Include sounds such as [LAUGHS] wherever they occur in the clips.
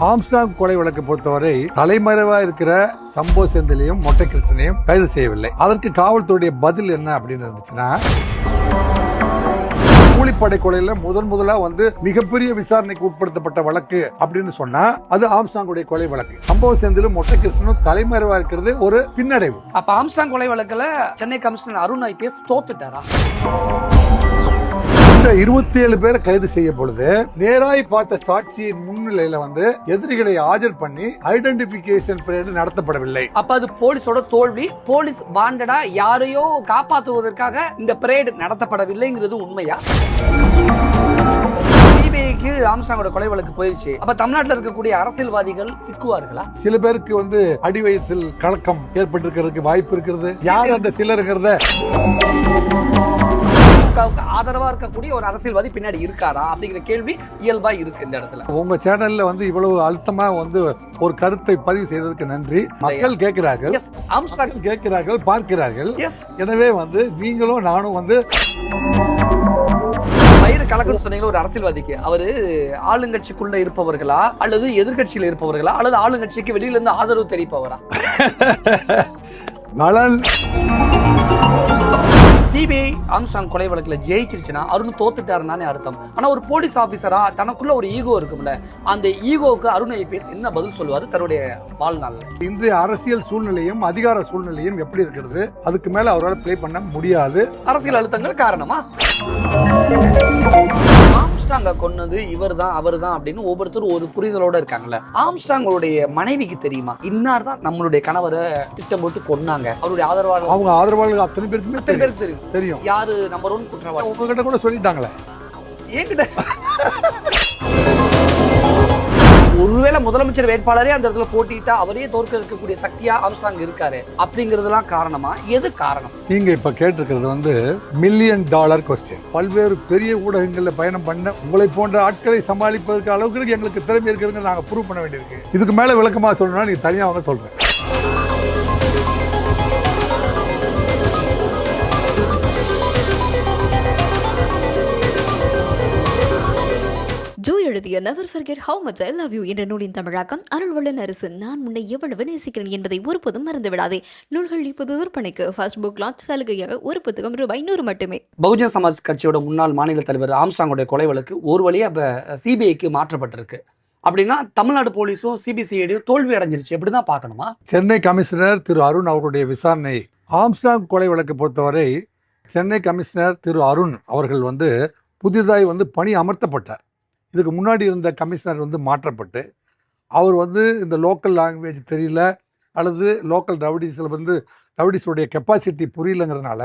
Armstrong கொலை வழக்கு பொறுத்தவரை தலைமறைவா இருக்கிற சம்போ செந்திலையும் மொட்டை கிருஷ்ணனையும் கைது செய்யவில்லை. அதற்கு காவல்துறையுடைய பதில் என்ன அப்படின்னு இருந்துச்சுன்னா கூலிப்படை கொலையில முதன் முதலா வந்து மிகப்பெரிய விசாரணைக்கு உட்படுத்தப்பட்ட வழக்கு அப்படின்னு சொன்னா அது ஆம்ஸ்டாங்குடைய கொலை வழக்கு. சம்பவ செந்திலும் மொட்டை கிருஷ்ணனும் தலைமறைவா இருக்கிறது ஒரு பின்னடைவு. அப்ப ஆம்ஸ்டாங் கொலை வழக்குல சென்னை கமிஷனர் அருண் ஐபிஎஸ் தோத்துட்டாரா? இந்த இருபத்தி ஏழு பேரை கைது செய்ய பொழுது நேராய் பார்த்த சாட்சியின் முன்னிலையில வந்து எதிரிகளை ஆஜர் பண்ணி ஐடென்டிபிகேஷன் பரேடு நடத்தப்படவில்லை. அப்ப அது போலீஸோட தோல்வி போலீஸ் வாண்டடா யாரையோ காப்பாற்றுவதற்காக இந்த பரேடு நடத்தப்படவில்லைங்கிறது உண்மையா? சிபிஐக்கு ஆம்ஸ்டாங்கோட கொலை வழக்கு போயிருச்சு. அப்ப தமிழ்நாட்டுல இருக்கக்கூடிய அரசியல்வாதிகள் சிக்குவார்களா? சில பேருக்கு வந்து அடி வயத்தில் கலக்கம் ஏற்பட்டிருக்கிறதுக்கு வாய்ப்பு இருக்கிறது. யார் அந்த சிலருங்கிறத திமுகவுக்கு ஆதரவா இருக்கக்கூடிய ஒரு அரசியல்வாதி பின்னாடி இருக்காரா அப்படிங்கிற கேள்வி இயல்பா இருக்கு இந்த இடத்துல. உங்க சேனல்ல வந்து இவ்வளவு அழுத்தமா வந்து ஒரு கருத்தை பதிவு செய்ததற்கு நன்றி. மக்கள் கேட்கிறார்கள். மக்கள் கேட்கிறார்கள் பார்க்கிறார்கள். எனவே வந்து நீங்களும் நானும் வந்து வயிறு கலக்குன்னு சொன்னீங்களா ஒரு அரசியல்வாதிக்கு. அவரு ஆளுங்கட்சிக்குள்ள இருப்பவர்களா அல்லது எதிர்க்கட்சியில இருப்பவர்களா அல்லது ஆளுங்கட்சிக்கு வெளியில இருந்து ஆதரவு தெரிவிப்பவரா? நலன். சிபிஐ ஆம்ஸ்டாங் கொலை வழக்குல ஜெயிச்சிருச்சுன்னா அருண் தோத்துட்டாருன்னு அர்த்தம். ஆனா ஒரு போலீஸ் ஆபீசரா தனக்குள்ள ஒரு ஈகோ இருக்கும்ல அந்த ஈகோவுக்கு அருண் ஐபிஎஸ் என்ன பதில் சொல்லுவாரு தன்னுடைய வாழ்நாள்ல? இன்றைய அரசியல் சூழ்நிலையும் அதிகார சூழ்நிலையும் எப்படி இருக்கிறது? அதுக்கு மேல அவரால் ப்ளே பண்ண முடியாது. அரசியல் அழுத்தங்கள் காரணமா? ஆம்ஸ்டாங்க கொன்னது இவர் தான் அவர் தான் அப்படின்னு ஒவ்வொருத்தரும் ஒரு புரிதலோட இருக்காங்கல்ல. ஆம்ஸ்டாங்களுடைய மனைவிக்கு தெரியுமா? இன்னார் தான் நம்மளுடைய கணவரை திட்டம் போட்டு கொன்னாங்க. அவருடைய ஆதரவாளர் அவங்க ஆதரவாளர்கள் அத்தனை பேருக்குமே அத்தனை பேருக்கு தெரியும். தெரியும். யாரு நம்பர் ஒன் குற்றவாளி? உங்ககிட்ட கூட சொல்லிட்டாங்களே. என்கிட்ட ஒருவேளை முதலமைச்சர் வேட்பாளரே அந்த இடத்துல போட்டிட்டா அவரே தோற்க இருக்கக்கூடிய சக்தியா ஆம்ஸ்டாங் இருக்காரு அப்படிங்கிறதுலாம் காரணமா? எது காரணம்? நீங்க இப்ப கேட்டிருக்கிறது வந்து மில்லியன் டாலர் கொஸ்டின் பல்வேறு பெரிய ஊடகங்கள்ல பயணம் பண்ண உங்களை போன்ற ஆட்களை சமாளிப்பதற்கு அளவுக்கு எங்களுக்கு திறமை இருக்குதுங்க நாங்க ப்ரூவ் பண்ண வேண்டியிருக்கு. இதுக்கு மேல விளக்கமா சொல்லணும்னா நீங்க தனியாக சொல்றேன். எழுதிய never forget how much I love you என்ற நூலின் தமிழாக்கம் அருள்வள்ளன் அரசு. நான் உன்னை எவ்வளவு நேசிக்கிறேன் என்பதை ஒருபோதும் மறந்து விடாதே நூல்கள் இப்போது விற்பனைக்கு ஃபர்ஸ்ட் புக் லான்ச் சலுகையாக ஒரு புத்தகம் ரூபாய் நூறு மட்டுமே. பகுஜன் சமாஜ் கட்சியோட முன்னாள் மாநில தலைவர் ஆம்ஸ்டாங்கோட கொலை வழக்கு ஒரு வழியா இப்ப சிபிஐக்கு மாற்றப்பட்டிருக்கு. அப்படின்னா தமிழ்நாடு போலீஸும் சிபிசிஐடியும் தோல்வி அடைஞ்சிருச்சு. எப்படிதான் பார்க்கணுமா? சென்னை கமிஷனர் திரு அருண் அவர்களுடைய விசாரணை. ஆம்ஸ்டாங் கொலை வழக்கு பொறுத்தவரை சென்னை கமிஷனர் திரு அருண் அவர்கள் வந்து புதிதாய் வந்து பணி அமர்த்தப்பட்டார். இதுக்கு முன்னாடி இருந்த கமிஷனர் வந்து மாற்றப்பட்டு அவர் வந்து இந்த லோக்கல் லாங்குவேஜ் தெரியல அல்லது லோக்கல் ரவுடிஸில் வந்து ரவுடிஸுடைய கெப்பாசிட்டி புரியலங்கிறதுனால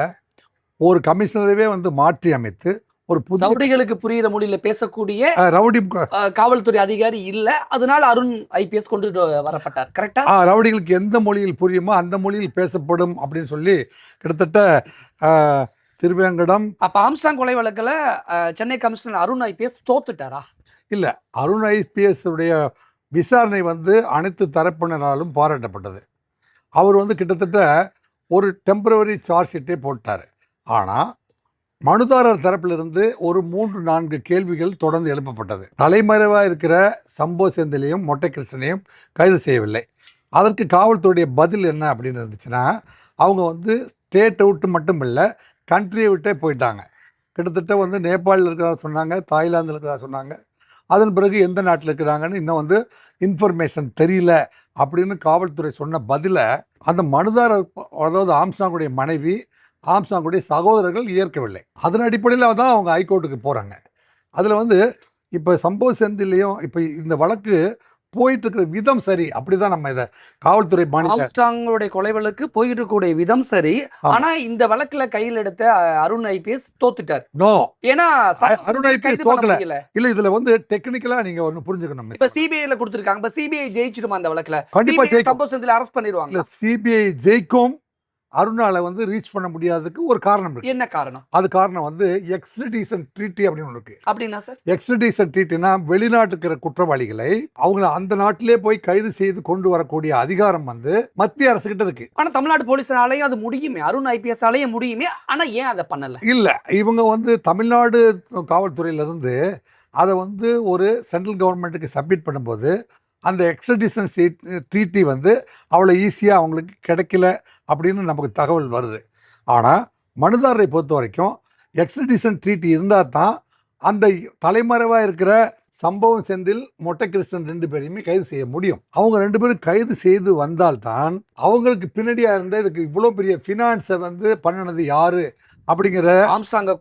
ஒரு கமிஷனரவே வந்து மாற்றி அமைத்து ஒரு புது ரவுடிகளுக்கு புரியுற மொழியில பேசக்கூடிய ரவுடி காவல்துறை அதிகாரி இல்ல அதனால அருண் ஐபிஎஸ் கொண்டு வரப்பட்டார் கரெக்டா ஆ, ரவுடிகளுக்கு எந்த மொழியில் புரியுமோ அந்த மொழியில் பேசப்படும் அப்படின்னு சொல்லி கிட்டத்தட்ட திருவேங்கடம் அப்ப ஆம்ஸ்டாங் கொலை வழக்குல சென்னை கமிஷனர் அருண் ஐபிஎஸ் தோத்துட்டாரா? இல்லை அருண் ஐபிஎஸ் உடைய விசாரணை வந்து அனைத்து தரப்பினராலும் பாராட்டப்பட்டது. அவர் வந்து கிட்டத்தட்ட ஒரு டெம்பரவரி சார்ஜ் ஷீட்டே போட்டார். ஆனால் மனுதாரர் தரப்பிலிருந்து ஒரு மூன்று நான்கு கேள்விகள் தொடர்ந்து எழுப்பப்பட்டது. தலைமறைவாக இருக்கிற சம்போ செந்திலையும் மொட்டை கிருஷ்ணனையும் கைது செய்யவில்லை. அதற்கு காவல்துறையுடைய பதில் என்ன அப்படின்னு இருந்துச்சுன்னா அவங்க வந்து ஸ்டேட்டை விட்டு மட்டும் இல்லை கண்ட்ரியை விட்டே போயிட்டாங்க. கிட்டத்தட்ட வந்து நேபாளில் இருக்கிறதா சொன்னாங்க தாய்லாந்தில் இருக்கிறதா சொன்னாங்க. அதன் பிறகு எந்த நாட்டில் இருக்கிறாங்கன்னு இன்னும் வந்து இன்ஃபர்மேஷன் தெரியல அப்படின்னு காவல்துறை சொன்ன பதிலை அந்த மனுதார அதாவது ஆம்சாங்குடைய மனைவி ஆம்சாங்குடைய சகோதரர்கள் ஏற்கவில்லை. அதன் அடிப்படையில் தான் அவங்க ஹைகோர்ட்டுக்கு போகிறாங்க அதில் வந்து இப்போ சம்பவ செந்திலையும் இப்போ இந்த வழக்கு போயிட்டு இருக்கிற விதம் சரி. அப்படிதான் நம்ம இதை காவல்துறை ஆம்ஸ்டாங்களுடைய கொலை வழக்கு போயிட்டு இருக்கக்கூடிய விதம் சரி. ஆனா இந்த வழக்குல கையில் எடுத்த அருண் ஐபிஎஸ் தோத்துட்டார். நோ. ஏன்னா அருண் பண்ண தோக்கல. இல்லை இதில் வந்து டெக்னிக்கலாக நீங்கள் ஒன்று புரிஞ்சுக்கணும் இப்ப சிபிஐல கொடுத்திருக்காங்க. இப்ப சிபிஐ ஜெயிச்சிடுமா அந்த வழக்குல? கண்டிப்பா சிபிஐ ஜெயிக்கும். சம்பவ செந்தில் அரெஸ்ட் பண்ணிடுவாங்க சிபிஐ ஜெயிக்கும். அருணால வந்து ரீச் பண்ண முடியாததுக்கு ஒரு காரணம் இருக்கு. என்ன காரணம்? அது காரணம் வந்து எக்ஸ்ட்ரடிஷன் ட்ரீட்டி அப்படின்னு ஒன்று இருக்கு. அப்படின்னா சார்? எக்ஸ்ட்ரடிஷன் ட்ரீட்டினா வெளிநாட்டுக்கு இருக்கிற குற்றவாளிகளை அவங்கள அந்த நாட்டிலே போய் கைது செய்து கொண்டு வரக்கூடிய அதிகாரம் வந்து மத்திய அரசு கிட்ட இருக்கு. ஆனா தமிழ்நாடு போலீஸாலையும் அது முடியுமே அருண் ஐபிஎஸ் ஆலையும் முடியுமே ஆனா ஏன் அதை பண்ணல? இல்ல இவங்க வந்து தமிழ்நாடு காவல்துறையில இருந்து அதை வந்து ஒரு சென்ட்ரல் கவர்மெண்ட்டுக்கு சப்மிட் பண்ணும்போது அந்த எக்ஸ்ட்ரடிஷன் ட்ரீட்டி வந்து அவ்வளோ ஈஸியாக அவங்களுக்கு கிடைக்கல. அப்படின்னு நமக்கு தகவல் வருது. ஆனால் மனுதாரரை பொறுத்த வரைக்கும் எக்ஸ்ட்ரடிஷன் ட்ரீட்டி இருந்தால் தான் அந்த தலைமறைவாக இருக்கிற சம்பவம் செந்தில் மொட்டை கிருஷ்ணன் ரெண்டு பேரையுமே கைது செய்ய முடியும். அவங்க ரெண்டு பேரும் கைது செய்து வந்தால்தான் அவங்களுக்கு பின்னாடியாக இருந்த இதுக்கு இவ்வளோ பெரிய ஃபினான்ஸை வந்து பண்ணினது யாரு? அப்படிங்கிற ஆம்ஸ்டாங்க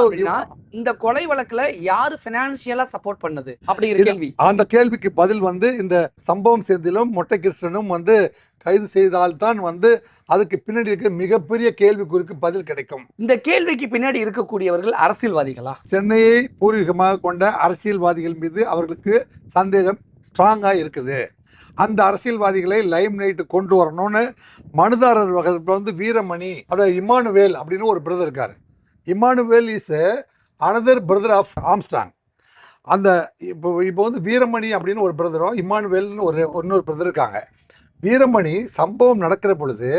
அப்படின்னா இந்த கொலை வழக்குல யாரு பினான்சியலா சப்போர்ட் பண்ணது? அப்படிங்கிற கேள்வி. அந்த கேள்விக்கு பதில் வந்து இந்த சம்பவம் செந்திலும் மொட்டை கிருஷ்ணனும் வந்து கைது செய்தால்தான் வந்து அதுக்கு பின்னாடி இருக்க மிகப்பெரிய கேள்விக்குறிக்கு பதில் கிடைக்கும். இந்த கேள்விக்கு பின்னாடி இருக்கக்கூடியவர்கள் அரசியல்வாதிகளா? சென்னையை பூர்வீகமாக கொண்ட அரசியல்வாதிகள் மீது அவர்களுக்கு சந்தேகம் ஸ்ட்ராங்காக இருக்குது. அந்த அரசியல்வாதிகளை லைம் நைட்டு கொண்டு வரணும்னு மனுதாரர் வகத்தில் வந்து வீரமணி அப்படியே இமானுவேல் அப்படின்னு ஒரு பிரதர் இருக்கார். Emmanuel is another brother of Armstrong அந்த இப்போ இப்போ வந்து வீரமணி அப்படின்னு ஒரு பிரதரும் இமானுவேல்னு ஒரு இன்னொரு பிரதர் இருக்காங்க. வீரமணி சம்பவம் நடக்கிற பொழுது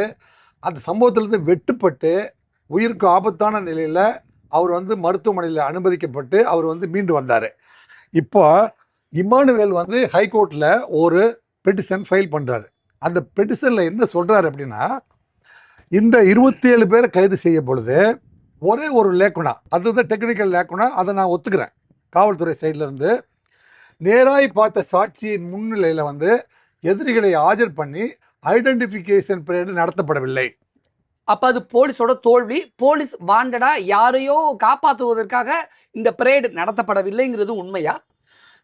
அந்த சம்பவத்திலேருந்து வெட்டுப்பட்டு உயிருக்கு ஆபத்தான நிலையில் அவர் வந்து மருத்துவமனையில் அனுமதிக்கப்பட்டு அவர் வந்து மீண்டு வந்தார். இப்போ இமானுவேல் வந்து ஹைகோர்ட்டில் ஒரு பெட்டிஷன் ஃபைல் பண்ணுறாரு அந்த பெட்டிஷனில் என்ன சொல்கிறாரு அப்படின்னா இந்த இருபத்தி ஏழு பேரை கைது செய்ய பொழுது ஒரே ஒரு லேக்குனா அதுதான் டெக்னிக்கல் லேக்குனா அதை நான் ஒத்துக்கிறேன். காவல்துறை சைடுல இருந்து நேராய் பார்த்த சாட்சியின் முன்னிலையில் வந்து எதிரிகளை ஆஜர் பண்ணி ஐடென்டிஃபிகேஷன் பீரியட் நடத்தப்படவில்லை. அப்ப அது போலீஸோட தோல்வி போலீஸ் வாண்டடா யாரையோ காப்பாற்றுவதற்காக இந்த பிரேடு நடத்தப்படவில்லைங்கிறது உண்மையா?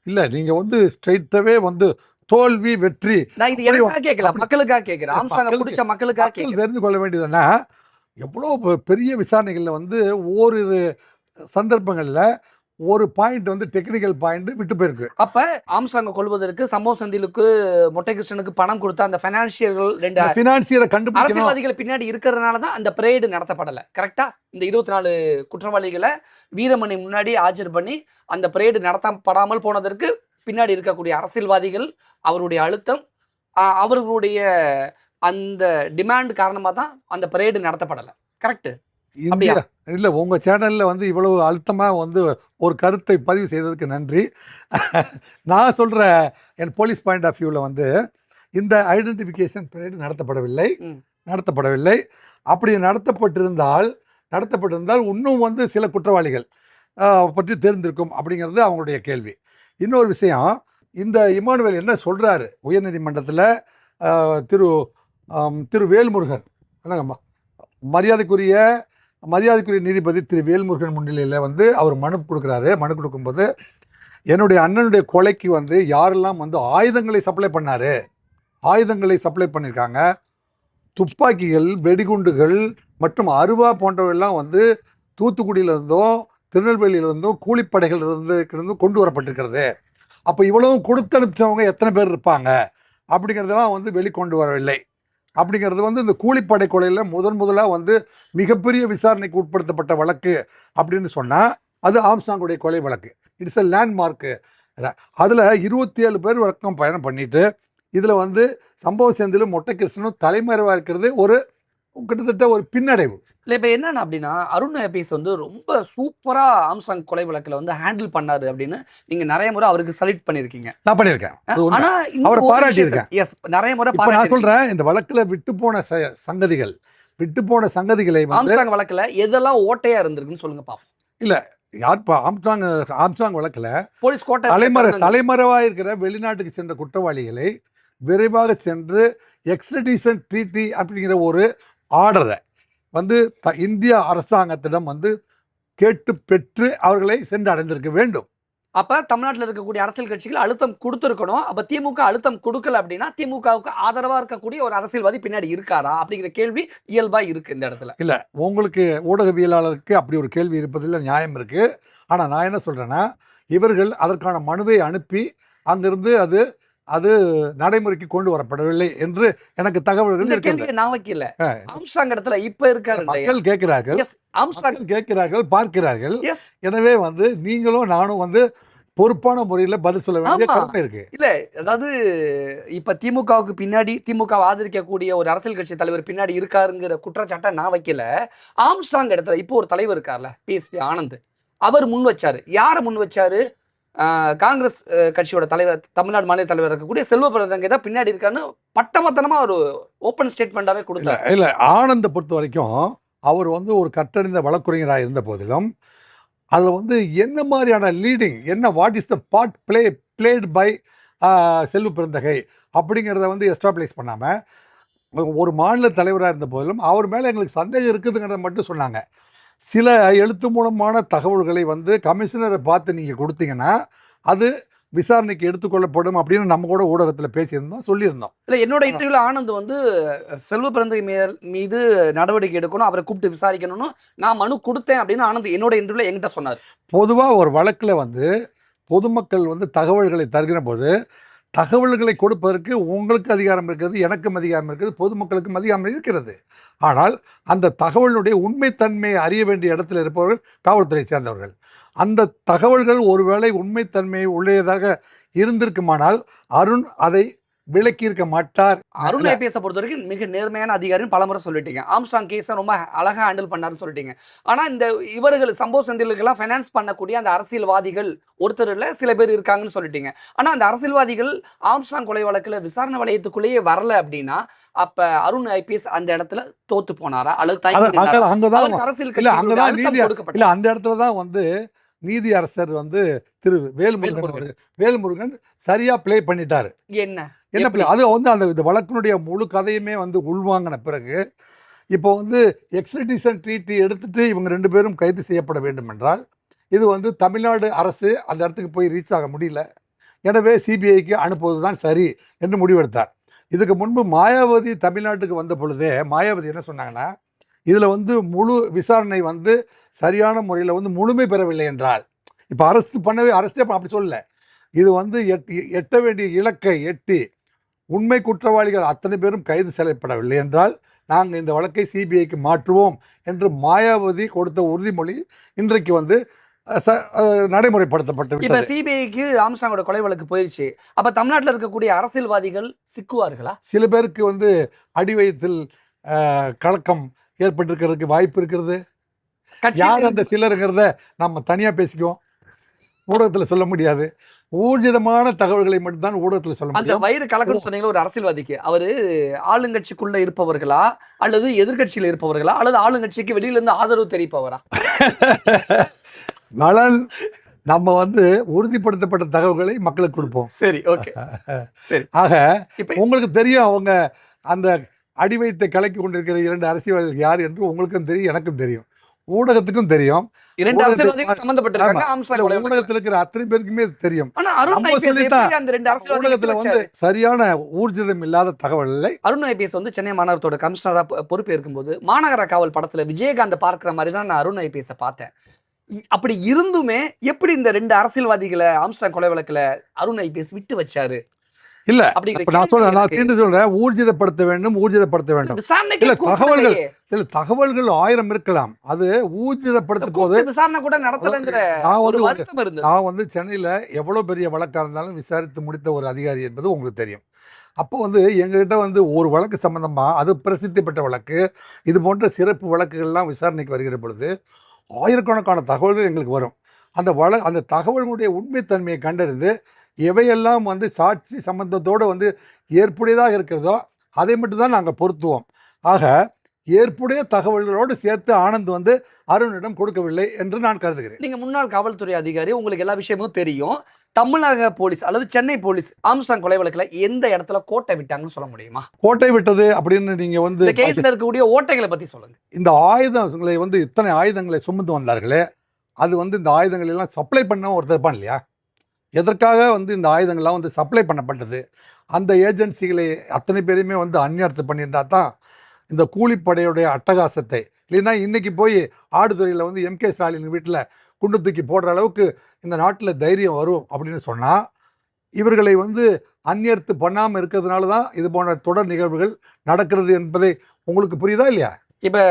இல்லை நீங்கள் வந்து ஸ்ட்ரைட்டாகவே வந்து தோல்வி வெற்றி. நான் இது எனக்காக கேட்கல மக்களுக்காக கேட்கிறேன். மக்களுக்கு- பிடிச்ச மக்களுக்காக மக்கள் கேட்கிறேன். தெரிந்து கொள்ள வேண்டியதுன்னா எவ்வளோ பெரிய விசாரணைகளில் வந்து ஓரிரு சந்தர்ப்பங்களில் ஒரு பாயிண்ட் வந்து டெக்னிக்கல் பாயிண்ட் விட்டு போயிருக்கு. அப்ப ஆம்ஸ்டாங்க கொள்வதற்கு சம்பவ சந்திலுக்கு மொட்டை கிருஷ்ணனுக்கு பணம் கொடுத்த அந்த பைனான்சியர்கள் ரெண்டு கண்டுபிடிக்கணும். அரசியல்வாதிகள் பின்னாடி இருக்கிறதுனால தான் அந்த பிரேடு நடத்தப்படல. கரெக்டா இந்த இருபத்தி நாலு குற்றவாளிகளை வீரமணி முன்னாடி ஆஜர் பண்ணி அந்த பிரேடு நடத்தப்படாமல் போனதற்கு பின்னாடி இருக்கக்கூடிய அரசியல்வாதிகள் அவருடைய அழுத்தம் அவர்களுடைய அந்த டிமாண்ட் காரணமாக தான் அந்த பிரேடு நடத்தப்படலை. கரெக்ட் இல்லை உங்கள் சேனலில் வந்து இவ்வளவு அழுத்தமாக வந்து ஒரு கருத்தை பதிவு செய்ததுக்கு நன்றி. நான் சொல்கிற என் போலீஸ் பாயிண்ட் ஆஃப் வியூவில் வந்து இந்த ஐடென்டிஃபிகேஷன் பீரியட் நடத்தப்படவில்லை. நடத்தப்படவில்லை. அப்படி நடத்தப்பட்டிருந்தால் நடத்தப்பட்டிருந்தால் இன்னும் வந்து சில குற்றவாளிகள் பற்றி தெரிந்திருக்கும் அப்படிங்கிறது அவங்களுடைய கேள்வி. இன்னொரு விஷயம் இந்த இமானுவேல் என்ன சொல்கிறாரு உயர்நீதிமன்றத்தில் திரு திரு வேல்முருகன். என்னங்கம்மா மரியாதைக்குரிய மரியாதைக்குரிய நீதிபதி திரு வேல்முருகன் முன்னிலையில் வந்து அவர் மனு கொடுக்குறாரு. மனு கொடுக்கும்போது என்னுடைய அண்ணனுடைய கொலைக்கு வந்து யாரெல்லாம் வந்து ஆயுதங்களை சப்ளை பண்ணார்? ஆயுதங்களை சப்ளை பண்ணியிருக்காங்க துப்பாக்கிகள் வெடிகுண்டுகள் மற்றும் அருவா போன்றவையெல்லாம் வந்து தூத்துக்குடியிலேருந்தும் திருநெல்வேலியிலிருந்தும் கூலிப்படைகள் இருந்து இருந்தும் கொண்டு வரப்பட்டிருக்கிறது. அப்போ இவ்வளவும் கொடுத்தனுப்பிச்சவங்க எத்தனை பேர் இருப்பாங்க? அப்படிங்கிறதெல்லாம் வந்து வெளிக்கொண்டு வரவில்லை. அப்படிங்கிறது வந்து இந்த கூலிப்படை கொலையில் முதன் முதலாக வந்து மிகப்பெரிய விசாரணைக்கு உட்படுத்தப்பட்ட வழக்கு அப்படின்னு சொன்னால் அது ஆம்சாங்குடைய கொலை வழக்கு. இட்ஸ் எ லேண்ட்மார்க்கு அதில் இருபத்தி ஏழு பேர் வழக்கம் பயணம் பண்ணிட்டு இதில் வந்து சம்பவ சேர்ந்திலும் மொட்டை கிருஷ்ணனும் தலைமறைவாக இருக்கிறது ஒரு கிட்டத்தட்ட ஒரு பின்னடைவு. இல்லை இப்போ என்னன்னா அப்படின்னா அருண் ஐபிஎஸ் வந்து ரொம்ப சூப்பரா ஆம்ஸ்டாங் கொலை வழக்குல வந்து ஹேண்டில் பண்ணாரு அப்படின்னு நீங்க நிறைய முறை அவருக்கு சல்யூட் பண்ணிருக்கீங்க நான் பண்ணியிருக்கேன். அது உண்மை. ஆனா அவரை பாராட்டியிருக்கேன். எஸ் நிறைய முறை நான் சொல்கிறேன் இந்த வழக்கில் விட்டு போன ச- சங்கதிகள் விட்டு போன சங்கதிகளை ஆம்ஸ்டாங் வழக்குல எதெல்லாம் ஓட்டையா இருந்திருக்குன்னு சொல்லுங்க பாப்போம். யார் இப்போ ஆம்சாங் ஆம்சாங் வழக்கில் போலீஸ் கோட்டை தலைமறை தலைமறைவாக இருக்கிற வெளிநாட்டுக்கு சென்ற குற்றவாளிகளை விரைவாக சென்று எக்ஸ்ட்ரடிஷன் ட்ரீட்டி அப்படிங்கிற ஒரு ஆர்டரை வந்து த இந்திய அரசாங்கத்திடம் வந்து கேட்டு பெற்று அவர்களை சென்று அடைந்திருக்க வேண்டும். அப்ப தமிழ்நாட்டுல இருக்கக்கூடிய அரசியல் கட்சிகள் அழுத்தம் கொடுத்துருக்கணும். அப்ப திமுக அழுத்தம் கொடுக்கல அப்படின்னா திமுகவுக்கு ஆதரவா இருக்கக்கூடிய ஒரு அரசியல்வாதி பின்னாடி இருக்காரா அப்படிங்கிற கேள்வி இயல்பா இருக்கு இந்த இடத்துல. உங்களுக்கு ஊடகவியலாளருக்கு அப்படி ஒரு கேள்வி இருப்பதில் நியாயம் இருக்கு. ஆனால் நான் என்ன சொல்றேன்னா இவர்கள் அதற்கான மனுவை அனுப்பி அங்கிருந்து அது அது நடைமுறைக்கு கொண்டு வரப்படவில்லை என்று எனக்கு தகவல்கள் இருக்கிறது நான் வைக்கல. ஆம்ஸ்டாங் இடத்துல இப்ப இருக்காரு மக்கள் கேட்கிறார்கள். ஆம்ஸ்டாங் கேட்கிறார்கள் பார்க்கிறார்கள். எனவே வந்து நீங்களும் நானும் வந்து பொறுப்பான முறையில் பதில் சொல்ல வேண்டிய. கடமை இருக்கு. இல்ல அதாவது இப்ப திமுகவுக்கு பின்னாடி திமுக ஆதரிக்கக்கூடிய ஒரு அரசியல் கட்சி தலைவர் பின்னாடி இருக்காருங்கிற குற்றச்சாட்டை நான் வைக்கல. ஆம்ஸ்டாங் இடத்துல இப்போ ஒரு தலைவர் இருக்கார்ல பிஎஸ்பி ஆனந்த். அவர் முன் வச்சாரு. யாரை முன் வச்சாரு? காங்கிரஸ் கட்சியோட தலைவர் தமிழ்நாடு மாநில தலைவர் இருக்கக்கூடிய செல்வ பிறந்தங்க தான் பின்னாடி இருக்கான்னு பட்டமத்தனமா ஒரு ஓப்பன் ஸ்டேட்மெண்ட்டாவே இல்ல கொடுத்தாரு. இல்ல ஆனந்த பொறுத்த வரைக்கும் அவர் வந்து ஒரு கற்றறிந்த வழக்குரைஞராக இருந்த போதிலும் அதில் வந்து என்ன மாதிரியான லீடிங் என்ன what is the part play played by Selvaperunthagai அப்படிங்கிறத வந்து எஸ்டாப்ளிஷ் பண்ணாமல் ஒரு மாநில தலைவராக இருந்த போதிலும் அவர் மேலே எங்களுக்கு சந்தேகம் இருக்குதுங்கிறத மட்டும் சொன்னாங்க. சில எழுத்து மூலமான தகவல்களை வந்து கமிஷனரை பார்த்து நீங்கள் கொடுத்தீங்கன்னா அது விசாரணைக்கு எடுத்துக்கொள்ளப்படும் அப்படின்னு நம்ம கூட ஊடகத்தில் பேசியிருந்தோம் சொல்லியிருந்தோம். இல்ல என்னோட இன்டர்வியூல ஆனந்த் வந்து செல்வ பிறந்தகை மேல் மீது நடவடிக்கை எடுக்கணும் அவரை கூப்பிட்டு விசாரிக்கணும்னு நான் மனு கொடுத்தேன் அப்படின்னு ஆனந்த் என்னோட இன்டர்வியூல என்கிட்ட சொன்னார். பொதுவாக ஒரு வழக்கில் வந்து பொதுமக்கள் வந்து தகவல்களை தருகிற போது தகவல்களை கொடுப்பதற்கு உங்களுக்கு அதிகாரம் இருக்கிறது எனக்கும் அதிகாரம் இருக்கிறது பொதுமக்களுக்கும் அதிகாரம் இருக்கிறது. ஆனால் அந்த தகவலுடைய உண்மைத்தன்மையை அறிய வேண்டிய இடத்தில் இருப்பவர்கள் காவல்துறை சேர்ந்தவர்கள். அந்த தகவல்கள் ஒருவேளை உண்மைத்தன்மை உள்ளதாக இருந்திருக்குமானால் அருண் அதை விளக்கியிருக்க மாட்டார். அருண் ஐபிஎஸ் பொறுத்த வரைக்கும் மிக நேர்மையான அதிகாரின்னு பலமுறை சொல்லிட்டீங்க. ஆம்ஸ்டாங் கேஸை ரொம்ப அழகா ஹேண்டில் பண்ணாருன்னு சொல்லிட்டீங்க. ஆனா இந்த இவர்கள் சம்பவ செந்திலுக்கெல்லாம் ஃபைனான்ஸ் பண்ணக்கூடிய அந்த அரசியல்வாதிகள் ஒருத்தர் இல்ல சில பேர் இருக்காங்கன்னு சொல்லிட்டீங்க. ஆனா அந்த அரசியல்வாதிகள் ஆம்ஸ்டாங் கொலை வழக்குல விசாரணை வளையத்துக்குள்ளேயே வரல அப்படின்னா அப்ப அருண் ஐபிஎஸ் அந்த இடத்துல தோத்து போனாரா? அல்லது அரசியல். இல்ல அந்த இடத்துல தான் வந்து நீதி அரசர் வந்து திரு வேல்முருகன் வேல்முருகன். சரியா ப்ளே பண்ணிட்டாரு. என்ன? என்ன play? அது வந்து அந்த இந்த வழக்கினுடைய முழு கதையுமே வந்து உள்வாங்கின பிறகு இப்போ வந்து எக்ஸ்ட்ரடிஷன் ட்ரீட்டி எடுத்துட்டு இவங்க ரெண்டு பேரும் கைது செய்யப்பட வேண்டும் என்றால் இது வந்து தமிழ்நாடு அரசு அந்த இடத்துக்கு போய் ரீச் ஆக முடியல. எனவே சிபிஐக்கு அனுப்புவது தான் சரி என்று முடிவெடுத்தார். இதுக்கு முன்பு மாயாவதி தமிழ்நாட்டுக்கு வந்த பொழுதே மாயாவதி என்ன சொன்னாங்கன்னா இதில் வந்து முழு விசாரணை வந்து சரியான முறையில் வந்து முழுமை பெறவில்லை என்றால். இப்போ அரசு பண்ணவே அரசே அப்படி சொல்லல. இது வந்து எட் எட்ட வேண்டிய இலக்கை எட்டி உண்மை குற்றவாளிகள் அத்தனை பேரும் கைது செய்யப்படவில்லை என்றால் நாங்கள் இந்த வழக்கை சிபிஐக்கு மாற்றுவோம் என்று மாயாவதி கொடுத்த உறுதிமொழி இன்றைக்கு வந்து நடைமுறைப்படுத்தப்பட்டு இப்ப சிபிஐக்கு ஆம்ஸ்டாங்கோட கொலை வழக்கு போயிருச்சு. அப்ப தமிழ்நாட்டுல இருக்கக்கூடிய அரசியல்வாதிகள் சிக்குவார்களா? சில பேருக்கு வந்து அடிவயத்தில் அஹ், கலக்கம் ஏற்பட்டிருக்கிறதுக்கு வாய்ப்பு இருக்கிறது. யார் அந்த கட்சி சிலருங்கிறத நம்ம தனியாக பேசிக்குவோம். ஊடகத்தில் சொல்ல முடியாது. ஊர்ஜிதமான தகவல்களை மட்டும்தான் ஊடகத்தில் சொல்ல அந்த வயிறு கலக்கம்னு சொன்னீங்களா ஒரு அரசியல்வாதிக்கு. அவரு ஆளுங்கட்சிக்குள்ள இருப்பவர்களா அல்லது எதிர்க்கட்சியில இருப்பவர்களா அல்லது ஆளுங்கட்சிக்கு வெளியில இருந்து ஆதரவு தெரிவிப்பவரா? நலன் நம்ம வந்து உறுதிப்படுத்தப்பட்ட தகவல்களை மக்களுக்கு கொடுப்போம். சரி ஓகே. சரி. ஆக இப்ப உங்களுக்கு தெரியும் அவங்க அந்த அடிவயத்தை கலக்கி கொண்டிருக்கிற இரண்டு அரசியல்வாதிகள் யார் என்று உங்களுக்கும் தெரியும் எனக்கும் தெரியும். ஊடகத்துக்கும் தெரியும். இரண்டு. ஊடகத்தில் இருக்கிற அத்தனை பேருக்குமே தெரியும். ஊடகத்துல வந்து? சரியான ஊர்ஜிதம் இல்லாத தகவல்களை அருண் ஐபிஎஸ் வந்து சென்னை மாநகரத்தோட கமிஷனரா பொறுப்பேற்கும் போது மாநகர காவல் படத்துல விஜயகாந்த் பார்க்கிற மாதிரி தான் நான் அருண் ஐபிஎஸ் பார்த்தேன். அப்படி இருந்துமே எப்படி இந்த ரெண்டு அரசியல்வாதிகளை ஆம்ஸ்டாங் கொலை வழக்குல அருண் ஐபிஎஸ் விட்டு வச்சாரு? இல்ல நான் சொல்றேன் நான். தீண்டு சொல்றேன் ஊர்ஜிதப்படுத்த வேண்டும் ஊர்ஜிதப்படுத்த வேண்டும். இல்ல, தகவல்கள். சில தகவல்கள் ஆயிரம் இருக்கலாம். அது ஊர்ஜிதப்படுத்தும் போது விசாரணை கூட நடத்தலைங்கிற நான் ஒரு வந்து நான் வந்து சென்னையில் எவ்வளோ பெரிய வழக்காக இருந்தாலும் விசாரித்து முடித்த ஒரு அதிகாரி என்பது உங்களுக்கு தெரியும். அப்போ வந்து எங்ககிட்ட வந்து ஒரு வழக்கு சம்பந்தமாக அது பிரசித்தி பெற்ற வழக்கு இது போன்ற சிறப்பு வழக்குகள்லாம் விசாரணைக்கு வருகிற பொழுது ஆயிரக்கணக்கான தகவல்கள் எங்களுக்கு வரும். அந்த வழ அந்த தகவல்களுடைய உண்மைத்தன்மையை கண்டறிந்து எவையெல்லாம் வந்து சாட்சி சம்பந்தத்தோடு வந்து ஏற்புடையதாக இருக்கிறதோ அதை மட்டும்தான் நாங்கள் பொருத்துவோம். ஆக ஏற்புடைய தகவல்களோடு சேர்த்து ஆனந்த் வந்து அருணிடம் கொடுக்கவில்லை என்று நான் கருதுகிறேன். நீங்க முன்னாள் காவல்துறை அதிகாரி உங்களுக்கு எல்லா விஷயமும் தெரியும். தமிழக போலீஸ் அல்லது சென்னை போலீஸ் ஆம்ஸ்டாங் கொலை வழக்குல எந்த இடத்துல கோட்டை விட்டாங்கன்னு சொல்ல முடியுமா? கோட்டை விட்டது அப்படின்னு நீங்க வந்து கேஸ்ல இருக்கக்கூடிய ஓட்டைகளை பத்தி சொல்லுங்க. இந்த ஆயுதங்களை வந்து இத்தனை ஆயுதங்களை சுமந்து வந்தார்களே அது வந்து இந்த ஆயுதங்கள் எல்லாம் சப்ளை பண்ண ஒருத்தர் இருப்பான் இல்லையா? எதற்காக வந்து இந்த ஆயுதங்கள்லாம் வந்து சப்ளை பண்ணப்பட்டது? அந்த ஏஜென்சிகளை அத்தனை பேரையுமே வந்து அந்நியர்த்து பண்ணியிருந்தா தான் இந்த கூலிப்படையுடைய அட்டகாசத்தை இல்லைன்னா இன்றைக்கி போய் ஆடுதுறையில் வந்து எம்கே ஸ்டாலின் வீட்டில் குண்டு தூக்கி போடுற அளவுக்கு இந்த நாட்டில் தைரியம் வரும் அப்படின்னு சொன்னால் இவர்களை வந்து அந்நியர்த்து பண்ணாமல் இருக்கிறதுனால தான் இது போன்ற தொடர் நிகழ்வுகள் நடக்கிறது என்பதை உங்களுக்கு புரியுதா இல்லையா? இப்போ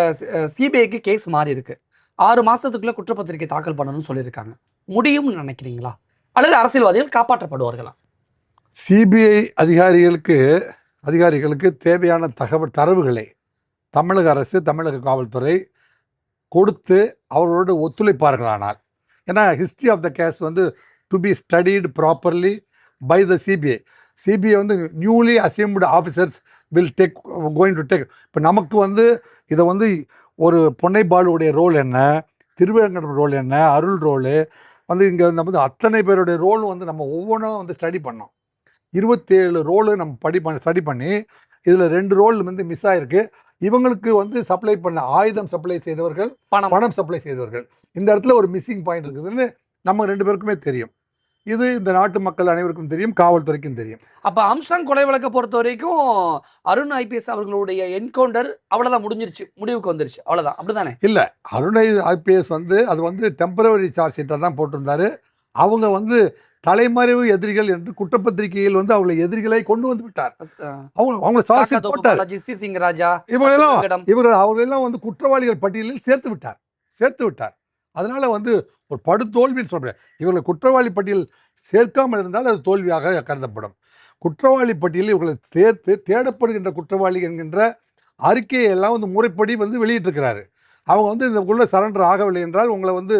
சிபிஐக்கு கேஸ் மாறி இருக்கு ஆறு மாதத்துக்குள்ளே குற்றப்பத்திரிக்கை தாக்கல் பண்ணணும்னு சொல்லியிருக்காங்க. முடியும்னு நினைக்கிறீங்களா? அல்லது அரசியல்வாதிகள் காப்பாற்றப்படுவார்களா? சிபிஐ அதிகாரிகளுக்கு அதிகாரிகளுக்கு தேவையான தகவல் தரவுகளை தமிழக அரசு தமிழக காவல்துறை கொடுத்து அவர்களோடு ஒத்துழைப்பார்களானால். ஏன்னா ஹிஸ்ட்ரி ஆஃப் த கேஸ் வந்து to be studied properly by the CBI CBI வந்து newly assumed officers will take going to take இப்போ நமக்கு வந்து இதை வந்து ஒரு பொன்னைபாலுடைய ரோல் என்ன திருவேங்கடம் ரோல் என்ன அருள் ரோலு வந்து இங்கே நம்ம வந்து அத்தனை பேருடைய ரோல் வந்து நம்ம ஒவ்வொன்றும் வந்து ஸ்டடி பண்ணோம். இருபத்தேழு ரோலு நம்ம படி பண்ணி ஸ்டடி பண்ணி இதில் ரெண்டு ரோல் வந்து மிஸ் ஆயிருக்கு. இவங்களுக்கு வந்து சப்ளை பண்ண ஆயுதம் சப்ளை செய்தவர்கள் பணம். பணம் சப்ளை செய்தவர்கள். இந்த இடத்துல ஒரு மிஸ்ஸிங் பாயிண்ட் இருக்குதுன்னு நம்ம ரெண்டு பேருக்குமே தெரியும். இது இந்த நாட்டு மக்கள் அனைவருக்கும் தெரியும் காவல்துறைக்கும் தெரியும். அப்ப ஆம்ஸ்டாங் கொலை வழக்கை பொறுத்த வரைக்கும் அருண் ஐபிஎஸ் அவர்களுடைய என்கவுண்டர் அவ்வளவுதான் முடிஞ்சிருச்சு முடிவுக்கு வந்துருச்சு அவ்வளவுதான் அப்படிதானே அருணை ஐபிஎஸ் வந்து அது வந்து டெம்பரவரி சார்ஜ் ஷீட்டை தான் போட்டிருந்தாரு. அவங்க வந்து தலைமறைவு எதிரிகள் என்று குற்றப்பத்திரிகையில் வந்து அவங்களை எதிரிகளை கொண்டு வந்து விட்டார். அவங்க அவங்க சார்ஜ் போட்டார். சிங் ராஜா இவங்களெல்லாம் வெங்கடம். இவர் அவர்களெல்லாம் வந்து குற்றவாளிகள் பட்டியலில் சேர்த்து விட்டார் சேர்த்து விட்டார். அதனால் வந்து ஒரு படுதோல்வின்னு சொல்கிறேன் இவர்களை குற்றவாளி பட்டியல் சேர்க்காமல் இருந்தால் அது தோல்வியாக கருதப்படும். குற்றவாளி பட்டியலில் இவர்களை சேர்த்து தேடப்படுகின்ற குற்றவாளி என்கின்ற அறிக்கையை எல்லாம் வந்து முறைப்படி வந்து வெளியிட்டிருக்கிறாரு. அவங்க வந்து இந்த உள்ள சரண்டர் ஆகவில்லை என்றால் உங்களை வந்து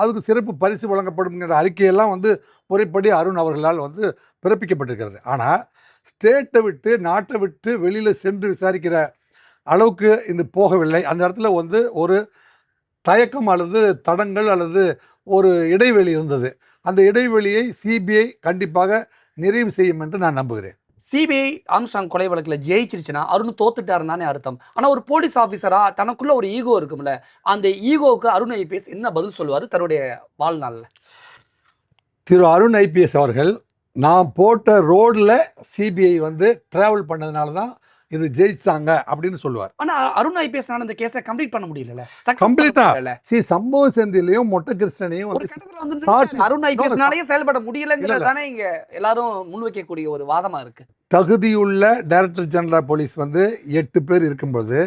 அதுக்கு சிறப்பு பரிசு வழங்கப்படும் என்கிற அறிக்கையெல்லாம் வந்து முறைப்படி அருண் அவர்களால் வந்து பிறப்பிக்கப்பட்டிருக்கிறது. ஆனால் ஸ்டேட்டை விட்டு நாட்டை விட்டு வெளியில் சென்று விசாரிக்கிற அளவுக்கு இந்த போகவில்லை. அந்த இடத்துல வந்து ஒரு தயக்கம் அல்லது தடங்கள் அல்லது ஒரு இடைவெளி இருந்தது. அந்த இடைவெளியை சிபிஐ கண்டிப்பாக நிறைவு செய்யும் என்று நான் நம்புகிறேன். சிபிஐ ஆம்ஸ்டாங் கொலை வழக்குல ஜெயிச்சிருச்சுன்னா அருண் தோத்துட்டாருன்னு தானே அர்த்தம். ஆனா ஒரு போலீஸ் ஆபீசரா தனக்குள்ள ஒரு ஈகோ இருக்கும்ல அந்த ஈகோவுக்கு அருண் ஐபிஎஸ் என்ன பதில் சொல்லுவாரு தன்னுடைய வாழ்நாள்ல? திரு அருண் ஐபிஎஸ் அவர்கள் நான் போட்ட ரோடில் சிபிஐ வந்து டிராவல் பண்ணதுனால தான் இது ஜெயிச்சாங்க அப்படின்னு சொல்லுவார். ஆனா அருண் ஐபிஎஸ் இந்த கேஸை கம்ப்ளீட் பண்ண முடியல? முடியல சி சம்பவ செந்திலையும் மொட்டை கிருஷ்ணனையும் அருண் ஐபிஎஸ்னாலேயே செயல்பட முடியலங்கிறது. தானே இங்க எல்லாரும் முன்வைக்கக்கூடிய ஒரு வாதமா இருக்கு. தகுதியுள்ள டைரக்டர் ஜெனரல் போலீஸ் வந்து எட்டு பேர் இருக்கும்போது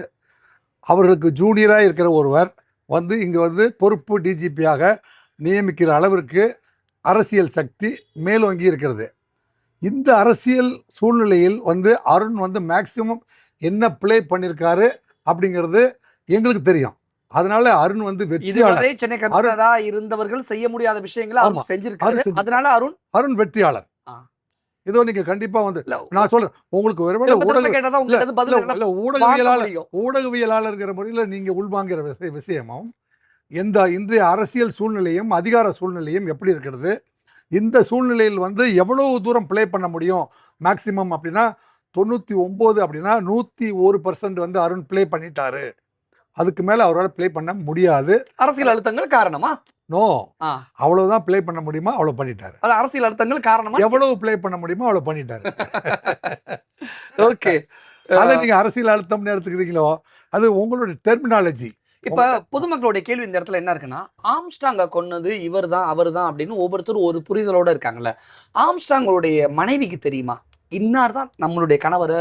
அவர்களுக்கு ஜூனியராக இருக்கிற ஒருவர் வந்து இங்கே வந்து பொறுப்பு டிஜிபியாக நியமிக்கிற அளவிற்கு அரசியல் சக்தி மேலோங்கி இருக்கிறது. இந்த அரசியல் சூழ்நிலையில் வந்து அருண் வந்து மேக்சிமம் என்ன ப்ளே பண்ணியிருக்காரு அப்படிங்கிறது எங்களுக்கு தெரியும் அதனால அருண் வந்து வெற்றியாளர் இதுவரை சென்னை கமிஷனரா இருந்தவர்கள் செய்ய முடியாத விஷயங்களை. அவர் செஞ்சிருக்காரு அது செஞ்சு- அதனால அருண் அருண் வெற்றியாளர். இதோ நீங்க கண்டிப்பா வந்து நான் சொல்றேன் உங்களுக்கு ஒருவேளை ஊடக ஊடகவியலாளர். ஊடகவியலாளர்ங்கிற முறையில் நீங்கள் உள்வாங்கிற விஷய விஷயமும் இந்த இன்றைய அரசியல் சூழ்நிலையும் அதிகார சூழ்நிலையும் எப்படி இருக்கிறது இந்த சூழ்நிலையில் வந்து எவ்வளவு தூரம் ப்ளே பண்ண முடியும் மேக்சிமம் அப்படின்னா தொண்ணூற்றி ஒம்பது அப்படின்னா நூற்றி ஒரு பர்சன்ட் வந்து அருண் ப்ளே பண்ணிட்டாரு அதுக்கு மேலே அவரால் ப்ளே பண்ண முடியாது அரசியல் அழுத்தங்கள் காரணமா நோ. அவ்வளவுதான் ப்ளே பண்ண முடியுமா அவ்வளோ பண்ணிட்டாரு அது அரசியல் அழுத்தங்கள் காரணமா எவ்வளவு ப்ளே பண்ண முடியுமோ அவ்வளோ பண்ணிட்டாரு ஓகே அதை நீங்கள் அரசியல் அழுத்தம்னு எடுத்துக்கிறீங்களோ அது உங்களுடைய டெர்மினாலஜி இப்ப பொதுமக்களுடைய கேள்வி இந்த இடத்துல என்ன இருக்குன்னா ஆம்ஸ்டாங்க கொன்னது இவர் தான் அவர் தான் அப்படின்னு ஒவ்வொருத்தரும் ஒரு புரிதலோட இருக்காங்கல்ல. ஆம்ஸ்டாங்களுடைய மனைவிக்கு தெரியுமா? இன்னார் தான் நம்மளுடைய கணவரை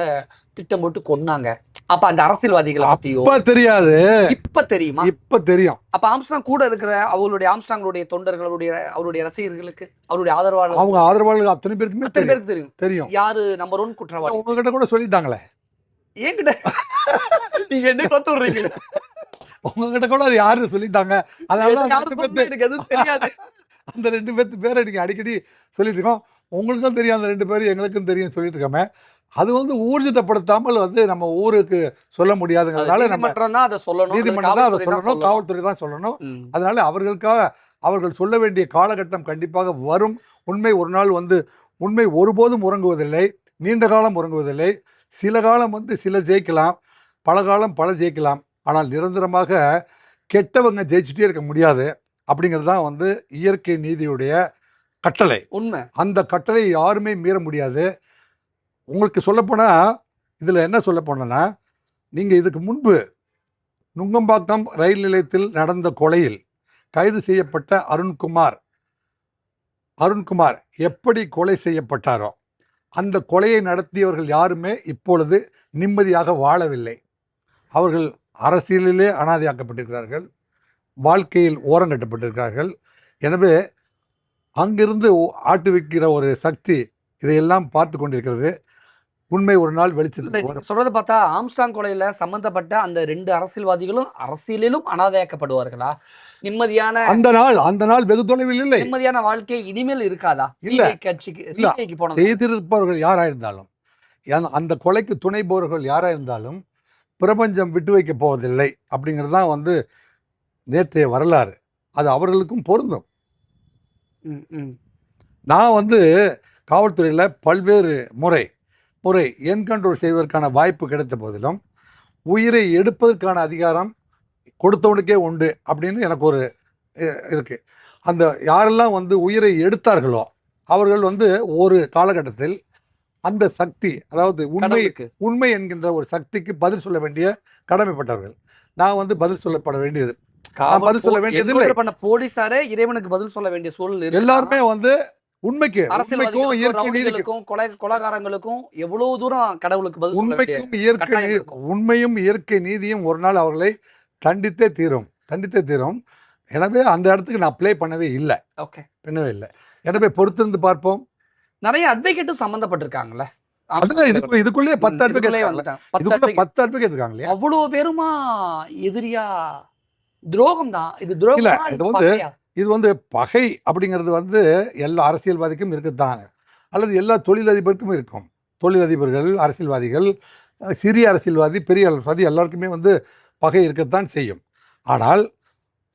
திட்டம் போட்டு கொன்னாங்க. அப்ப அந்த அரசியல்வாதிகளை இப்ப தெரியாது. இப்ப தெரியுமா? இப்ப தெரியும். அப்ப ஆம்ஸ்டாங் கூட இருக்கிற அவங்களுடைய ஆம்ஸ்டாங்களுடைய தொண்டர்களுடைய அவருடைய ரசிகர்களுக்கு அவருடைய ஆதரவாளர் அவங்க ஆதரவாளர்கள் அத்தனை பேருக்குமே அத்தனை தெரியும். பேருக்கு தெரியும். தெரியும். யாரு நம்பர் ஒன் குற்றவாளி? உங்ககிட்ட கூட சொல்லிட்டாங்களே. என்கிட்ட [LAUGHS] நீங்க என்ன கொத்து விடுறீங்க? உங்ககிட்ட கூட அது யாரு சொல்லிட்டாங்க. அதனால எனக்கு அந்த ரெண்டு சொன்னா பேத்து- எனக்கு எதுவும் தெரியாது. அந்த ரெண்டு பேர்த்து பேரை நீங்க அடிக்கடி சொல்லிட்டு இருக்கோம். உங்களுக்கும் தெரியும் அந்த ரெண்டு பேரும் எங்களுக்கும் தெரியும் சொல்லிட்டு இருக்கோமே. அது வந்து ஊர்ஜிதப்படுத்தாமல் வந்து நம்ம ஊருக்கு சொல்ல முடியாதுங்கிறதுனால நம்ம அதை சொல்லணும். நீதிமன்றம் தான் அதை சொல்லணும். காவல்துறை தான் சொல்லணும். அதனால அவர்களுக்காக அவர்கள் சொல்ல வேண்டிய காலகட்டம் கண்டிப்பாக வரும். உண்மை ஒரு நாள் வந்து உண்மை ஒருபோதும் உறங்குவதில்லை. நீண்ட காலம் உறங்குவதில்லை. சில காலம் வந்து சிலர் ஜெயிக்கலாம். பல காலம் பல ஜெயிக்கலாம். ஆனால் நிரந்தரமாக கெட்டவங்க ஜெயிச்சுட்டே இருக்க முடியாது அப்படிங்கிறது தான் வந்து இயற்கை நீதியுடைய கட்டளை. உண்மை. அந்த கட்டளை யாருமே மீற முடியாது. உங்களுக்கு சொல்லப்போனால் இதில் என்ன சொல்ல போனேன்னா நீங்கள் இதுக்கு முன்பு நுங்கம்பாக்கம் ரயில் நிலையத்தில் நடந்த கொலையில் கைது செய்யப்பட்ட அருண்குமார். அருண்குமார் எப்படி கொலை செய்யப்பட்டாரோ அந்த கொலையை நடத்தியவர்கள் யாருமே இப்பொழுது நிம்மதியாக வாழவில்லை. அவர்கள் அரசியலிலே அனாதையாக்கப்பட்டிருக்கிறார்கள். வாழ்க்கையில் ஓரங்கட்டப்பட்டிருக்கிறார்கள். எனவே அங்கிருந்து ஆட்டு வைக்கிற ஒரு சக்தி இதையெல்லாம் பார்த்து கொண்டிருக்கிறது. உண்மை ஒரு நாள் வரும் சொல்றத பார்த்தா ஆம்ஸ்டாங் கொலையில சம்பந்தப்பட்ட அந்த ரெண்டு அரசியல்வாதிகளும் அரசியலிலும் அனாதையாக்கப்படுவார்களா? நிம்மதியான அந்த நாள் அந்த நாள் வெகு தொலைவில் இல்லை. நிம்மதியான வாழ்க்கை இனிமேல் இருக்காதா? இல்ல. கட்சிக்கு போனது. செய்திருப்பவர்கள் யாரா இருந்தாலும் அந்த கொலைக்கு துணை போறவர்கள் யாரா இருந்தாலும் பிரபஞ்சம் விட்டு வைக்க போவதில்லை அப்படிங்கிறது தான் வந்து நேற்றைய வரலாறு. அது அவர்களுக்கும் பொருந்தும். நான் வந்து காவல்துறையில் பல்வேறு முறை முறை என்கண்ட்ரோல் செய்வதற்கான வாய்ப்பு கிடைத்த போதிலும் உயிரை எடுப்பதற்கான அதிகாரம் கொடுத்தவனுக்கே உண்டு அப்படின்னு எனக்கு ஒரு அஹ், இருக்கு. அந்த யாரெல்லாம் வந்து உயிரை எடுத்தார்களோ அவர்கள் வந்து ஒரு காலகட்டத்தில் அந்த சக்தி அதாவது உண்மை உண்மை என்கின்ற ஒரு சக்திக்கு பதில் சொல்ல வேண்டிய கடமைப்பட்டவர்கள். நான் வந்து பதில் சொல்லப்பட வேண்டியது. பதில் சொல்ல. என்கவுண்டர் பண்ண போலீசாரே இறைவனுக்கு பதில் சொல்ல வேண்டிய சூழல் எல்லாருமே வந்து உண்மைக்கு ரவுடிகளுக்கும் கொலை கொலைகாரங்களுக்கும் எவ்வளவு தூரம் கடவுளுக்கு பதில் உண்மைக்கும் இயற்கை. உண்மையும் இயற்கை நீதியும் ஒரு நாள் அவர்களை தண்டித்தே தீரும். தண்டித்தே தீரும். எனவே அந்த இடத்துக்கு நான் ப்ளே பண்ணவே இல்லை. ஓகே பண்ணவே இல்லை. எனவே பொறுத்திருந்து பார்ப்போம். நிறைய அட்வொகேட்டும் சம்பந்தப்பட்டிருக்காங்கல்ல அதுதான் இதுக்குள்ள பத்து அட்வொகேட். பத்து அட்வொகேட் இருக்காங்க இல்லையா அவ்வளவு பேருமா எதிரியா? துரோகம் தான் இது இல்ல, துரோகம் இது வந்து இது வந்து பகை அப்படிங்கிறது வந்து எல்லா அரசியல்வாதிக்கும் இருக்குதான். அல்லது எல்லா தொழிலதிபருக்கும் இருக்கும். தொழிலதிபர்கள் அரசியல்வாதிகள் சிறிய அரசியல்வாதி பெரிய அரசியல்வாதி எல்லாருக்குமே வந்து பகை இருக்கத்தான் செய்யும். ஆனால்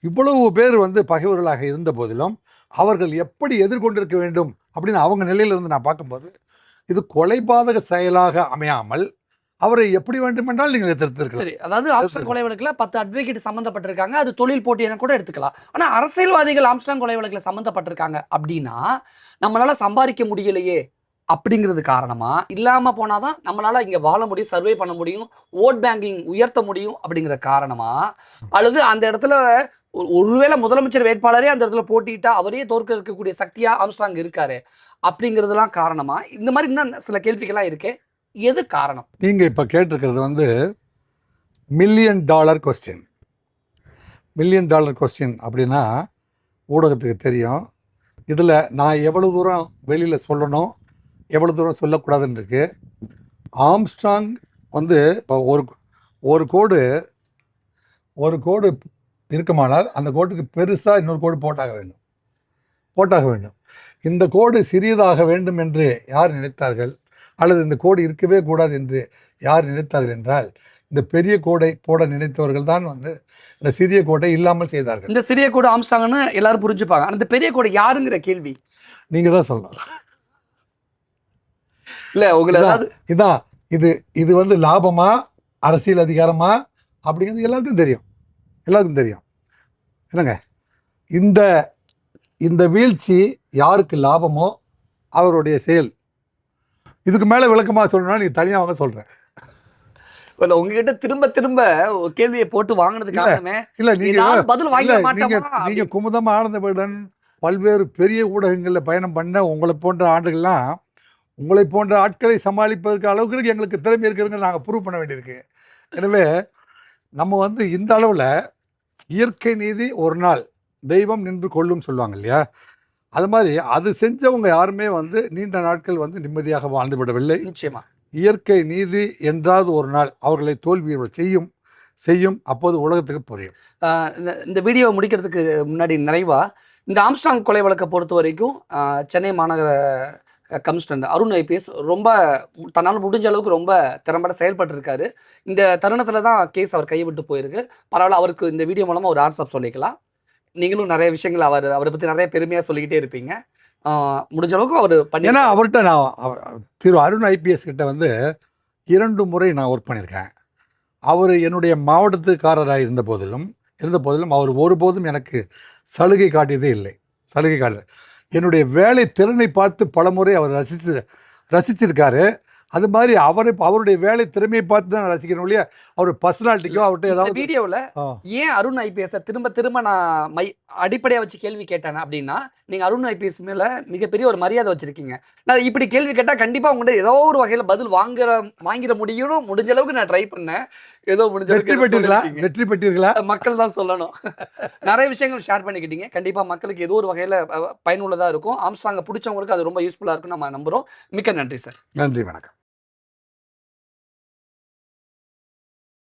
இவ்வளவு பேர் வந்து பகைவர்களாக இருந்த போதிலும் அவர்கள் எப்படி எதிர்கொண்டிருக்க வேண்டும் அப்படின்னு அவங்க நிலையில இருந்து நான் பார்க்கும்போது இது கொலைபாதக செயலாக அமையாமல் அவரை எப்படி வேண்டுமென்றால் நீங்கள் எதிர்த்திருக்கலாம். சரி அதாவது ஆம்ஸ்டாங் கொலை வழக்குல பத்து அட்வொகேட் சம்பந்தப்பட்டிருக்காங்க அது தொழில் போட்டி என கூட எடுத்துக்கலாம். ஆனா அரசியல்வாதிகள் ஆம்ஸ்டாங் கொலை வழக்குல சம்பந்தப்பட்டிருக்காங்க அப்படின்னா நம்மளால சம்பாதிக்க முடியலையே அப்படிங்கிறது காரணமா? இல்லாம போனாதான் நம்மளால இங்க வாழ முடியும் சர்வே பண்ண முடியும் ஓட் பேங்கிங் உயர்த்த முடியும் அப்படிங்கிற காரணமா? அல்லது அந்த இடத்துல ஒருவேளை முதலமைச்சர் வேட்பாளரே அந்த இடத்துல போட்டிட்டா அவரே தோற்க இருக்கக்கூடிய சக்தியா ஆம்ஸ்டாங் இருக்காரு அப்படிங்கிறதுலாம் காரணமா? இந்த மாதிரி இன்னும் சில கேள்விகள்லாம் இருக்கு. எது காரணம்? நீங்க இப்ப கேட்டிருக்கிறது வந்து million dollar question million dollar question அப்படின்னா ஊடகத்துக்கு தெரியும். இதில் நான் எவ்வளோ தூரம் வெளியில் சொல்லணும் எவ்வளோ தூரம் சொல்லக்கூடாதுன்னு இருக்குது ஆம்ஸ்ட்ராங் வந்து இப்போ ஒரு ஒரு கோடு ஒரு கோடு இருக்குமானால் அந்த கோட்டுக்கு பெருசாக இன்னொரு கோடு போட்டாக வேண்டும். போட்டாக வேண்டும். இந்த கோடு சிறியதாக வேண்டும் என்று யார் நினைத்தார்கள்? அல்லது இந்த கோடு இருக்கவே கூடாது என்று யார் நினைத்தார்கள் என்றால் இந்த பெரிய கோடை போட நினைத்தவர்கள் தான் வந்து இந்த சிறிய கோட்டை இல்லாமல் செய்தார்கள். இந்த சிறிய கோடு ஆம்ஸ்டாங்னு எல்லாரும் புரிஞ்சுப்பாங்க. இந்த பெரிய கோடு யாருங்கிற கேள்வி? நீங்க தான் சொல்லணும். இல்ல உங்களை. ஏதாவது இதான் இது இது வந்து லாபமா அரசியல் அதிகாரமா அப்படிங்கிறது எல்லாருக்கும் தெரியும். எல்லாருக்கும் தெரியும். என்னங்க? இந்த இந்த வீழ்ச்சி யாருக்கு லாபமோ அவருடைய செயல். இதுக்கு மேல விளக்கமா சொல்லணும்னா நீங்க தனியா வாங்க சொல்றேன். இல்ல உங்ககிட்ட திரும்ப திரும்ப கேள்வியை போட்டு வாங்கினது இல்ல, காரணமே இல்ல நீங்க ஏதாவது பதில் இல்ல, வாங்கிட நீங்க மாட்டோமா நீங்க குமுதம் ஆனந்தவுடன் பல்வேறு பெரிய ஊடகங்களில் பயணம் பண்ண உங்களை போன்ற ஆண்டுகள்லாம் உங்களை போன்ற ஆட்களை சமாளிப்பதற்கு அளவுக்கு எங்களுக்கு திறமை இருக்குதுங்க நாங்கள் ப்ரூவ் பண்ண வேண்டியிருக்கு. எனவே நம்ம வந்து இந்த அளவில் இயற்கை நீதி ஒரு நாள் தெய்வம் நின்று கொள்ளும் சொல்லுவாங்க இல்லையா? அது மாதிரி அது செஞ்சவங்க யாருமே வந்து நீண்ட நாட்கள் வந்து நிம்மதியாக வாழ்ந்து விடவில்லை. நிச்சயமா. இயற்கை நீதி என்றாவது ஒரு நாள் அவர்களை தோல்வி செய்யும் செய்யும். அப்போது உலகத்துக்கு புரியும். இந்த- வீடியோ முடிக்கிறதுக்கு முன்னாடி நிறைவா இந்த ஆம்ஸ்டாங் கொலை வழக்கை பொறுத்த வரைக்கும் சென்னை மாநகர கமிஷனர் அருண் ஐபிஎஸ் ரொம்ப தன்னால் முடிஞ்ச அளவுக்கு ரொம்ப திறம்பட செயல்பட்டுருக்காரு. இந்த தருணத்தில் தான் கேஸ் அவர் கைவிட்டு போயிருக்கு. பரவாயில்ல அவருக்கு இந்த வீடியோ மூலமாக ஒரு ஆட்ஸ்அப் சொல்லிக்கலாம். நீங்களும் நிறைய விஷயங்கள் அவர் அவரை பற்றி நிறைய பெருமையாக சொல்லிக்கிட்டே இருப்பீங்க. முடிஞ்ச அளவுக்கு அவர் பண்ணி ஏன்னா அவர்கிட்ட நான் திரு அருண் ஐபிஎஸ் கிட்ட வந்து இரண்டு முறை நான் ஒர்க் பண்ணியிருக்கேன். அவர் என்னுடைய மாவட்டத்துக்காரராக இருந்த போதிலும் இருந்த போதிலும் அவர் ஒருபோதும் எனக்கு சலுகை காட்டியதே இல்லை. சலுகை காட்டு என்னுடைய வேலை திறனை பார்த்து பலமுறை அவர் ரசித்து ரசிச்சிருக்காரு. அது மாதிரி அவரை அவருடைய வேலை திறமையை பார்த்து தான் ரசிக்கிறேன் ஒழிய அவர் பர்சனாலிட்டிக்கோ அவர்கிட்ட ஏதாவது வீடியோவில். ஏன் அருண் ஐபிஎஸ் திரும்ப திரும்ப நான் மை அடிப்படையாக வச்சு கேள்வி கேட்டேன் அப்படின்னா நீங்கள் அருண் ஐபிஎஸ் மேலே மிகப்பெரிய ஒரு மரியாதை வச்சிருக்கீங்க. நான் இப்படி கேள்வி கேட்டால் கண்டிப்பாக உங்கள்கிட்ட ஏதோ ஒரு வகையில் பதில் வாங்குற வாங்கிட முடியும்னு முடிஞ்ச அளவுக்கு நான் ட்ரை பண்ணேன். ஏதோ முடிஞ்ச வெற்றி பெற்றீர்களா. வெற்றி பெற்றீர்களா மக்கள் தான் சொல்லணும். நிறைய விஷயங்கள் ஷேர் பண்ணிக்கிட்டீங்க. கண்டிப்பாக மக்களுக்கு ஏதோ ஒரு வகையில் பயனுள்ளதாக இருக்கும். ஆம்ஸ்டாங்க பிடிச்சவங்களுக்கு அது ரொம்ப யூஸ்ஃபுல்லாக இருக்கும் நம்ம நம்புகிறோம் மிக்க நன்றி சார் நன்றி வணக்கம்.